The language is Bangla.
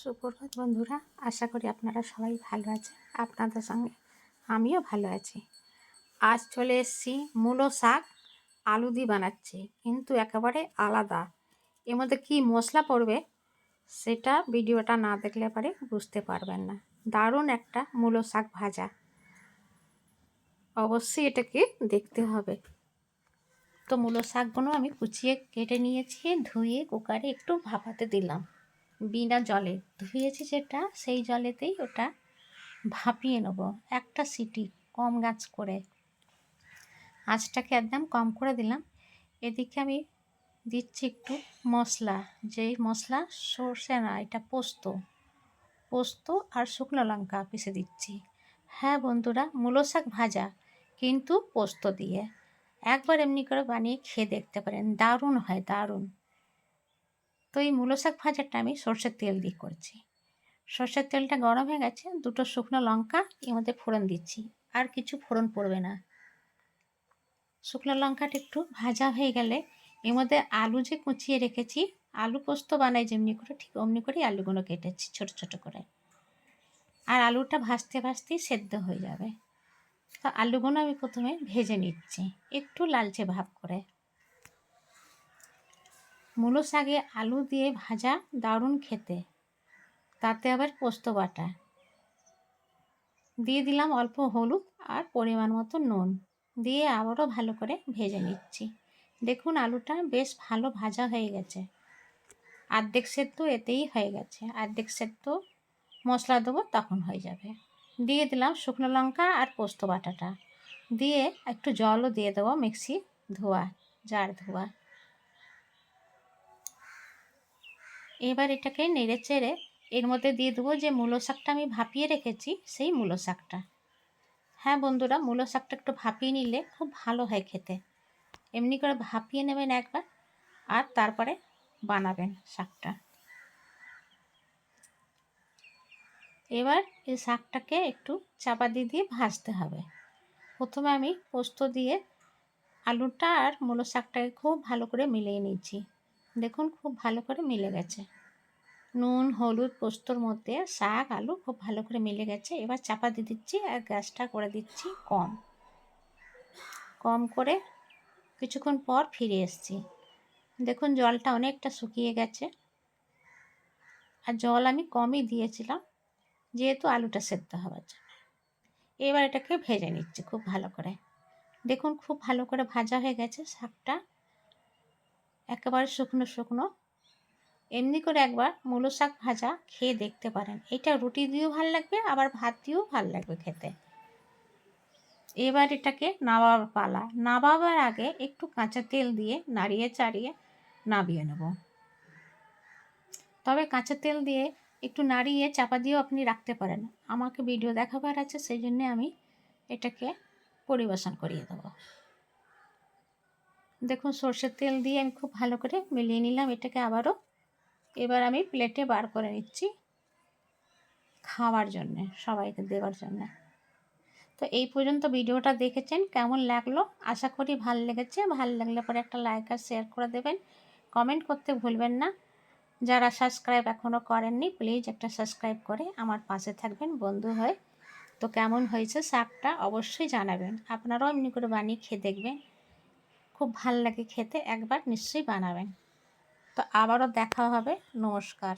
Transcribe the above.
সুপ্রভাত বন্ধুরা। আশা করি আপনারা সবাই ভালো আছেন। আপনাদের সঙ্গে আমিও ভালো আছি। আজ চলে এসেছি মূলো শাক, আলু দিয়ে বানাচ্ছি, কিন্তু একেবারে আলাদা। এর মধ্যে কী মশলা পড়বে সেটা ভিডিওটা না দেখলে পারে বুঝতে পারবেন না। দারুণ একটা মূলো শাক ভাজা। অবশ্যই এটাকে দেখতে হবে। তো মূলো শাকগুলো আমি কুচিয়ে কেটে নিয়েছি, ধুয়ে কুকারে একটু ভাপাতে দিলাম। বিনা জলে ধুয়েছি যেটা, সেই জলেতেই ওটা ভাপিয়ে নেব একটা সিটি কম গাছ করে। আঁচটাকে একদম কম করে দিলাম। এদিকে আমি দিচ্ছি একটু মশলা যেই মশলা সর্ষে না, এটা পোস্ত। পোস্ত আর শুকনো লঙ্কা পিষে দিচ্ছি। হ্যাঁ বন্ধুরা, মূলো শাক ভাজা, কিন্তু পোস্ত দিয়ে। একবার এমনি করে বানিয়ে খেয়ে দেখতে পারেন, দারুণ হয়, দারুণ। তো এই মূলো শাক ভাজাটা আমি সর্ষের তেল দিয়ে করছি। সর্ষের তেলটা গরম হয়ে গেছে, দুটো শুকনো লঙ্কা এর মধ্যে ফোড়ন দিচ্ছি, আর কিছু ফোড়ন পড়বে না। শুকনো লঙ্কাটা একটু ভাজা হয়ে গেলে এর মধ্যে আলু যে কুচিয়ে রেখেছি, আলু পোস্ত বানাই যেমনি করে, ঠিক অমনি করেই আলুগুলো কেটেছি ছোট ছোট করে। আর আলুটা ভাজতে, ভাজতেই সেদ্ধ হয়ে যাবে। তো আলুগুলো আমি প্রথমে ভেজে নিচ্ছি, একটু লালচে ভাব করে। মূলো শাকে আলু দিয়ে ভাজা দারুণ খেতে। তাতে আবার পোস্ত বাটা। দিয়ে দিলাম অল্প হলুদ আর পরিমাণ মতো নুন। দিয়ে আবারও ভালো করে ভেজে নিচ্ছি। দেখুন আলুটা বেশ ভালো ভাজা হয়ে গেছে। আর্ধেক সেদ্ধ এতেই হয়ে গেছে। আর্ধেক সেদ্ধ মশলা দেবো তখন হয়ে যাবে। দিয়ে দিলাম শুকনো লঙ্কা আর পোস্ত বাটাটা। দিয়ে একটু জলও দিয়ে দেবো মিক্সি ধোয়া, জার ধোয়া। এবার এটাকে নেড়ে চেড়ে এর মধ্যে দিয়ে দেবো যে মূলো শাকটা আমি ভাপিয়ে রেখেছি, সেই মূলো শাকটা। হ্যাঁ বন্ধুরা, মূলো শাকটা একটু ভাপিয়ে নিলে খুব ভালো হয় খেতে। এমনি করে ভাপিয়ে নেবেন একবার আর তারপরে বানাবেন শাকটা। এবার এই শাকটাকে একটু চাপা দিয়ে দিয়ে ভাজতে হবে। প্রথমে আমি পোস্ত দিয়ে আলুটা আর মূলো শাকটাকে খুব ভালো করে মিলিয়ে নিচ্ছি। দেখুন খুব ভালো করে মিলে গেছে। নুন, হলুদ পোস্তর মধ্যে শাক, আলু খুব ভালো করে মিলে গেছে। এবার চাপা দিয়ে দিচ্ছি আর গ্যাসটা করে দিচ্ছি কম। কম করে কিছুক্ষণ পর ফিরে এসছি। দেখুন, জলটা অনেকটা শুকিয়ে গেছে। আর জল আমি কমই দিয়েছিলাম, যেহেতু আলুটা সেদ্ধ হওয়ার জন্য। এবার এটাকে ভেজে নিচ্ছি খুব ভালো করে। দেখুন, খুব ভালো করে ভাজা হয়ে গেছে শাকটা। একেবারে শুকনো শুকনো এমনি করে একবার মূলো শাক ভাজা খেয়ে দেখতে পারেন। এটা রুটি দিয়েও ভালো লাগবে, আবার ভাত দিয়েও ভালো লাগবে খেতে। এবার এটাকে নাবাবার পালা। নাবাবার আগে একটু কাঁচা তেল দিয়ে নাড়িয়ে চাড়িয়ে নাবিয়ে নেব। তবে কাঁচা তেল দিয়ে একটু নাড়িয়ে চাপা দিয়েও আপনি রাখতে পারেন। আমাকে ভিডিও দেখাবার আছে, সেই জন্যে আমি এটাকে পরিবেশন করিয়ে দেবো। দেখুন, সর্ষের তেল দিয়ে আমি খুব ভালো করে মিলিয়ে নিলাম। এটাকে আবারও এবার আমি প্লেটে বার করে নিচ্ছি খাওয়ার জন্যে, সবাইকে দেওয়ার জন্যে। তো এই পর্যন্ত ভিডিওটা দেখেছেন, কেমন লাগল? আশা করি ভালো লেগেছে। ভালো লাগলে পরে একটা লাইক আর শেয়ার করে দেবেন। কমেন্ট করতে ভুলবেন না। যারা সাবস্ক্রাইব এখনও করেননি প্লিজ একটা সাবস্ক্রাইব করে আমার পাশে থাকবেন বন্ধু হয়ে। তো কেমন হয়েছে শাকটা অবশ্যই জানাবেন। আপনারাও এমনি করে বানিয়ে খেয়ে দেখবেন। খুব ভালো লাগে খেতে, একবার নিশ্চয়ই বানাবেন। তো আবারও দেখা হবে। নমস্কার।